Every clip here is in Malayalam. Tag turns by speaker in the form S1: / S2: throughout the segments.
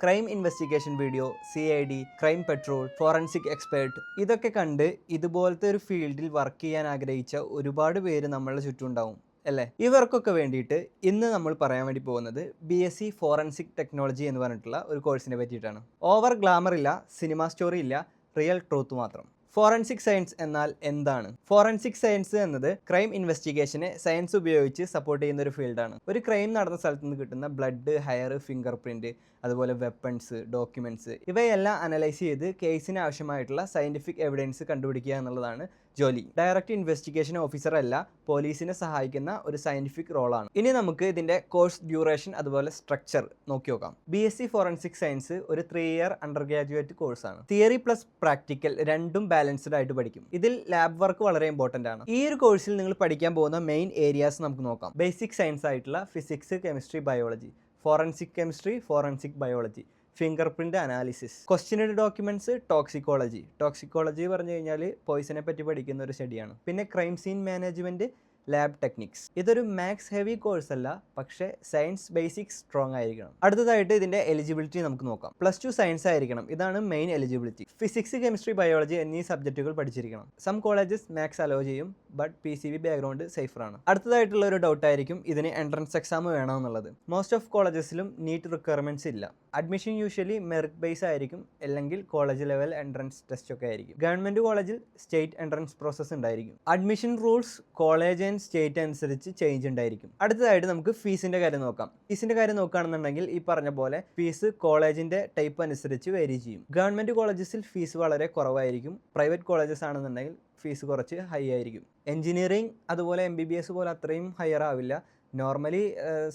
S1: Crime investigation video C I D crime patrol forensic expert ഇതൊക്കെ കണ്ട് ഇതുപോലത്തെ ഒരു ഫീൽഡിൽ വർക്ക് ചെയ്യാൻ ആഗ്രഹിച്ച ഒരുപാട് പേര് നമ്മളുടെ ചുറ്റുമുണ്ടാവും അല്ലേ? ഇവർക്കൊക്കെ വേണ്ടിയിട്ട് ഇന്ന് നമ്മൾ പറയാൻ വേണ്ടി പോകുന്നത് B S C forensic technology എന്ന് പറഞ്ഞിട്ടുള്ള ഒരു കോഴ്സിനെ പറ്റിയിട്ടാണ്. ഓവർ ഗ്ലാമർ ഇല്ല സിനിമ സ്റ്റോറി ഇല്ല റിയൽ ട്രൂത്ത് മാത്രം. ഫോറൻസിക് സയൻസ് എന്നാൽ എന്താണ്? ഫോറൻസിക് സയൻസ് എന്നത് ക്രൈം ഇൻവെസ്റ്റിഗേഷനെ സയൻസ് ഉപയോഗിച്ച് സപ്പോർട്ട് ചെയ്യുന്ന ഒരു ഫീൽഡാണ് ഒരു ക്രൈം നടന്ന സ്ഥലത്ത് നിന്ന് കിട്ടുന്ന ബ്ലഡ് ഹെയർ ഫിംഗർ പ്രിന്റ് അതുപോലെ വെപ്പൺസ് ഡോക്യുമെന്റ്സ് ഇവയെല്ലാം അനലൈസ് ചെയ്ത് കേസിന് ആവശ്യമായിട്ടുള്ള സയന്റിഫിക് എവിഡൻസ് കണ്ടുപിടിക്കുക എന്നുള്ളതാണ് ജോലി. ഡയറക്റ്റ് ഇൻവെസ്റ്റിഗേഷൻ ഓഫീസർ അല്ല പോലീസിനെ സഹായിക്കുന്ന ഒരു സയന്റിഫിക് റോളാണ് ഇനി നമുക്ക് ഇതിന്റെ കോഴ്സ് ഡ്യൂറേഷൻ അതുപോലെ സ്ട്രക്ചർ നോക്കി നോക്കാം. B S C forensic science ഒരു ത്രീ ഇയർ അണ്ടർ ഗ്രാജുവേറ്റ് കോഴ്സാണ് തിയറി പ്ലസ് പ്രാക്ടിക്കൽ രണ്ടും ബാലൻസ്ഡ് ആയിട്ട് പഠിക്കും. ഇതിൽ ലാബ് വർക്ക് വളരെ ഇമ്പോർട്ടന്റ് ആണ്. ഈ ഒരു കോഴ്സിൽ നിങ്ങൾ പഠിക്കാൻ പോകുന്ന മെയിൻ ഏരിയാസ് നമുക്ക് നോക്കാം. ബേസിക് സയൻസ് ആയിട്ടുള്ള physics chemistry biology forensic chemistry forensic biology fingerprint analysis questionary documents toxicology toxicology പറഞ്ഞു കഴിഞ്ഞാൽ പോയിസനെ പറ്റി പഠിക്കുന്ന ഒരു സ്റ്റഡിയാണ് പിന്നെ crime scene management lab techniques. ഇതൊരു മാത്സ് ഹെവി കോഴ്സ് അല്ല പക്ഷേ സയൻസ് ബേസിക്സ് സ്ട്രോങ് ആയിരിക്കണം. അടുത്തതായിട്ട് ഇതിന്റെ എലിജിബിലിറ്റി നമുക്ക് നോക്കാം. പ്ലസ് ടു സയൻസ് ആയിരിക്കണം. ഇതാണ് main eligibility physics chemistry biology എന്നീ സബ്ജക്റ്റുകൾ പഠിച്ചിരിക്കണം. സം കോളേജസ് മാത്സ് അലോ ചെയ്യും. But P C B background സേഫറാണ് അടുത്തതായിട്ടുള്ള ഒരു ഡൗട്ട് ആയിരിക്കും ഇതിന് എൻട്രൻസ് എക്സാം വേണമെന്നുള്ളത്. മോസ്റ്റ് ഓഫ് കോളേജസിലും നീറ്റ് റിക്വയർമെന്റ്സ് ഇല്ല. അഡ്മിഷൻ യൂഷ്വലി മെറിറ്റ് ബേസ് ആയിരിക്കും അല്ലെങ്കിൽ കോളേജ് ലെവൽ എൻട്രൻസ് ടെസ്റ്റ് ഒക്കെ ആയിരിക്കും. ഗവൺമെന്റ് കോളേജിൽ സ്റ്റേറ്റ് എൻട്രൻസ് പ്രോസസ്സ് ഉണ്ടായിരിക്കും. Admission rules college and state അനുസരിച്ച് ചേഞ്ച് ഉണ്ടായിരിക്കും. അടുത്തതായിട്ട് നമുക്ക് ഫീസിന്റെ കാര്യം നോക്കാം. ഫീസിന്റെ കാര്യം നോക്കുകയാണെന്നുണ്ടെങ്കിൽ ഈ പറഞ്ഞ പോലെ ഫീസ് കോളേജിന്റെ ടൈപ്പ് അനുസരിച്ച് വേരി ചെയ്യും. ഗവൺമെന്റ് കോളേജസിൽ ഫീസ് വളരെ കുറവായിരിക്കും. പ്രൈവറ്റ് കോളേജസ് ആണെന്നുണ്ടെങ്കിൽ ഫീസ് കുറച്ച് ഹൈ ആയിരിക്കും. എഞ്ചിനീയറിംഗ് അതുപോലെ എം ബി ബി എസ് പോലെ അത്രയും ഹയർ ആവില്ല. നോർമലി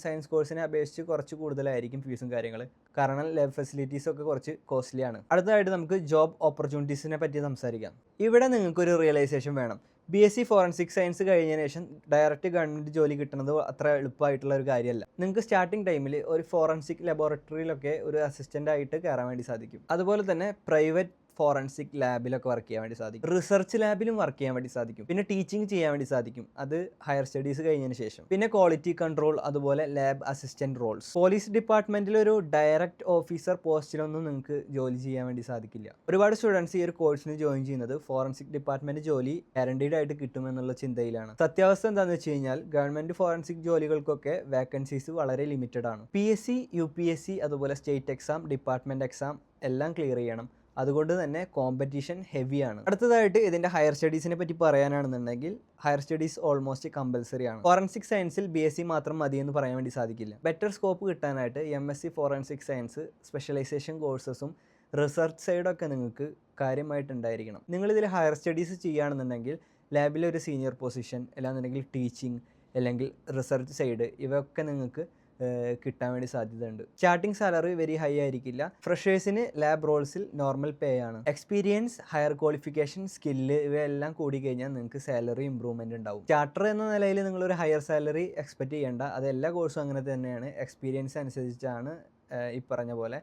S1: സയൻസ് കോഴ്സിനെ അപേക്ഷിച്ച് കുറച്ച് കൂടുതലായിരിക്കും ഫീസും കാര്യങ്ങൾ കാരണം ലാബ് ഫെസിലിറ്റീസ് ഒക്കെ കുറച്ച് കോസ്റ്റ്ലിയാണ് അടുത്തതായിട്ട് നമുക്ക് ജോബ് ഓപ്പർച്യൂണിറ്റീസിനെ പറ്റി സംസാരിക്കാം. ഇവിടെ നിങ്ങൾക്കൊരു റിയലൈസേഷൻ വേണം. B S C forensic science കഴിഞ്ഞതിന് ശേഷം ഡയറക്റ്റ് ഗവൺമെന്റ് ജോലി കിട്ടുന്നത് അത്ര എളുപ്പമായിട്ടുള്ള ഒരു കാര്യമല്ല. നിങ്ങൾക്ക് സ്റ്റാർട്ടിംഗ് ടൈമിൽ ഒരു ഫോറൻസിക് ലബോറട്ടറിയിലൊക്കെ ഒരു അസിസ്റ്റന്റ് ആയിട്ട് കയറാൻ വേണ്ടി സാധിക്കും. അതുപോലെ തന്നെ പ്രൈവറ്റ് ഫോറൻസിക് ലാബിലൊക്കെ വർക്ക് ചെയ്യാൻ വേണ്ടി സാധിക്കും. റിസർച്ച് ലാബിലും വർക്ക് ചെയ്യാൻ വേണ്ടി സാധിക്കും. പിന്നെ ടീച്ചിങ് ചെയ്യാൻ വേണ്ടി സാധിക്കും. അത് ഹയർ സ്റ്റഡീസ് കഴിഞ്ഞതിന് ശേഷം. പിന്നെ ക്വാളിറ്റി കൺട്രോൾ അതുപോലെ ലാബ് അസിസ്റ്റന്റ് റോൾസ് പോലീസ് ഡിപ്പാർട്ട്മെന്റിൽ ഒരു ഡയറക്ട് ഓഫീസർ പോസ്റ്റിലൊന്നും നിങ്ങൾക്ക് ജോലി ചെയ്യാൻ വേണ്ടി സാധിക്കില്ല. ഒരുപാട് സ്റ്റുഡൻസ് ഈ ഒരു കോഴ്സിന് ജോയിൻ ചെയ്യുന്നത് ഫോറൻസിക് ഡിപ്പാർട്ട്മെന്റ് ജോലി ഗ്യാരണ്ടീഡ് ആയിട്ട് കിട്ടുമെന്നുള്ള ചിന്തയിലാണ്. സത്യാവസ്ഥ എന്താണെന്ന് വെച്ച് കഴിഞ്ഞാൽ ഗവൺമെന്റ് ഫോറൻസിക് ജോലികൾക്കൊക്കെ വേക്കൻസീസ് വളരെ ലിമിറ്റഡ് ആണ്. P S C U P S C അതുപോലെ സ്റ്റേറ്റ് എക്സാം ഡിപ്പാർട്ട്മെന്റ് എക്സാം എല്ലാം ക്ലിയർ ചെയ്യണം. അതുകൊണ്ട് തന്നെ കോമ്പറ്റീഷൻ ഹെവിയാണ് അടുത്തതായിട്ട് ഇതിന്റെ ഹയർ സ്റ്റഡീസിനെ പറ്റി പറയാനാണെന്നുണ്ടെങ്കിൽ ഹയർ സ്റ്റഡീസ് ഓൾമോസ്റ്റ് കമ്പൽസറി ആണ്. ഫോറൻസിക് സയൻസിൽ ബി എസ് സി മാത്രം മതി എന്ന് പറയാൻ വേണ്ടി സാധിക്കില്ല. ബെറ്റർ സ്കോപ്പ് കിട്ടാനായിട്ട് M S C forensic science specialisation കോഴ്സസും research സൈഡൊക്കെ നിങ്ങൾക്ക് കാര്യമായിട്ടുണ്ടായിരിക്കണം. നിങ്ങളിതിൽ ഹയർ സ്റ്റഡീസ് ചെയ്യുകയാണെന്നുണ്ടെങ്കിൽ ലാബിലൊരു സീനിയർ പൊസിഷൻ അല്ലാന്നുണ്ടെങ്കിൽ ടീച്ചിങ് അല്ലെങ്കിൽ റിസർച്ച് സൈഡ് ഇവയൊക്കെ നിങ്ങൾക്ക് കിട്ടാൻ വേണ്ടി സാധ്യതയുണ്ട്. സ്റ്റാർട്ടിംഗ് സാലറി വെരി ഹൈ ആയിരിക്കില്ല. ഫ്രഷേഴ്സിന് ലാബ് റോൾസിൽ നോർമൽ പേ ആണ്. എക്സ്പീരിയൻസ് ഹയർ ക്വാളിഫിക്കേഷൻ സ്കില്ല് ഇവയെല്ലാം കൂടി കഴിഞ്ഞാൽ നിങ്ങൾക്ക് സാലറി ഇമ്പ്രൂവ്മെന്റ് ഉണ്ടാവും. സ്റ്റാർട്ടർ എന്ന നിലയിൽ നിങ്ങൾ ഒരു ഹയർ സാലറി എക്സ്പെക്ട് ചെയ്യേണ്ട. അത് എല്ലാ കോഴ്സും അങ്ങനെ തന്നെയാണ്. എക്സ്പീരിയൻസ് അനുസരിച്ചാണ് ഈ പറഞ്ഞ പോലെ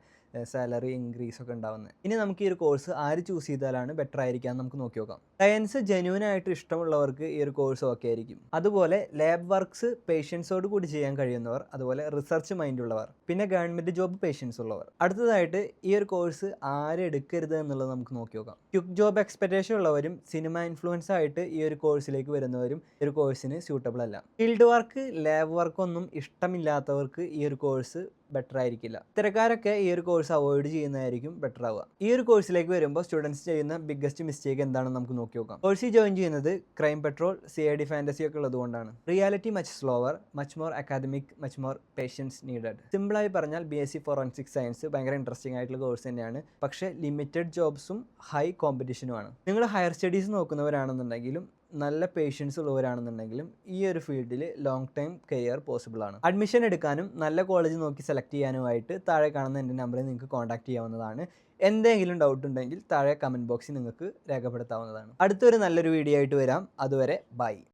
S1: സാലറി ഇൻക്രീസ് ഒക്കെ ഉണ്ടാവുന്നത് ഇനി നമുക്ക് ഈ ഒരു കോഴ്സ് ആര് ചൂസ് ചെയ്താലാണ് ബെറ്റർ ആയിരിക്കാം നമുക്ക് നോക്കി നോക്കാം. സയൻസ് ജെന്യൂൻ ആയിട്ട് ഇഷ്ടമുള്ളവർക്ക് ഈ ഒരു കോഴ്സ് ഓക്കെ ആയിരിക്കും. അതുപോലെ ലാബ് വർക്ക്സ് പേഷ്യൻസോട് കൂടി ചെയ്യാൻ കഴിയുന്നവർ അതുപോലെ റിസർച്ച് മൈൻഡ് ഉള്ളവർ പിന്നെ ഗവൺമെന്റ് ജോബ് പേഷ്യൻസ് ഉള്ളവർ. അടുത്തതായിട്ട് ഈ ഒരു കോഴ്സ് ആര് എടുക്കരുത് എന്നുള്ളത് നമുക്ക് നോക്കി നോക്കാം. ക്യുക്ക് ജോബ് എക്സ്പെക്ടേഷൻ ഉള്ളവരും സിനിമ ഇൻഫ്ലുവൻസ് ആയിട്ട് ഈ ഒരു കോഴ്സിലേക്ക് വരുന്നവരും ഈ ഒരു കോഴ്സിന് സ്യൂട്ടബിൾ അല്ല. ഫീൽഡ് വർക്ക് ലാബ് വർക്ക് ഒന്നും ഇഷ്ടമില്ലാത്തവർക്ക് ഈ ഒരു കോഴ്സ് ബെറ്റർ ആയിരിക്കില്ല. ഇത്തരക്കാരൊക്കെ ഈ ഒരു കോഴ്സ് അവോയ്ഡ് ചെയ്യുന്നതായിരിക്കും ബെറ്റർ ആവുക. ഈ ഒരു കോഴ്സിലേക്ക് വരുമ്പോൾ സ്റ്റുഡൻസ് ചെയ്യുന്ന ബിഗ്ഗസ്റ്റ് മിസ്റ്റേക്ക് എന്താണെന്ന് നമുക്ക് നോക്കി നോക്കാം. കോഴ്സിൽ ജോയിൻ ചെയ്യുന്നത് crime patrol C I D fantasy ഒക്കെ ഉള്ളതുകൊണ്ടാണ് reality much slower much more academic much more patience needed സിമ്പിളായി പറഞ്ഞാൽ B S C forensic science ഭയങ്കര ഇൻട്രസ്റ്റിംഗ് ആയിട്ടുള്ള കോഴ്സ് തന്നെയാണ്. പക്ഷേ ലിമിറ്റഡ് ജോബ്സും ഹൈ കോമ്പറ്റീഷനുമാണ് നിങ്ങൾ ഹയർ സ്റ്റഡീസ് നോക്കുന്നവരാണെന്നുണ്ടെങ്കിലും നല്ല പേഷ്യൻസ് ഉള്ളവരാണെന്നുണ്ടെങ്കിലും ഈ ഒരു ഫീൽഡിൽ ലോങ് ടൈം കരിയർ പോസിബിൾ ആണ്. അഡ്മിഷൻ എടുക്കാനും നല്ല കോളേജ് നോക്കി സെലക്ട് ചെയ്യാനുമായിട്ട് താഴെ കാണുന്ന എന്റെ നമ്പറിൽ നിങ്ങൾക്ക് കോൺടാക്ട് ചെയ്യാവുന്നതാണ്. എന്തെങ്കിലും ഡൗട്ട് ഉണ്ടെങ്കിൽ താഴെ കമന്റ് ബോക്സിൽ നിങ്ങൾക്ക് രേഖപ്പെടുത്താവുന്നതാണ്. അടുത്തൊരു നല്ലൊരു വീഡിയോ ആയിട്ട് വരാം. അതുവരെ ബൈ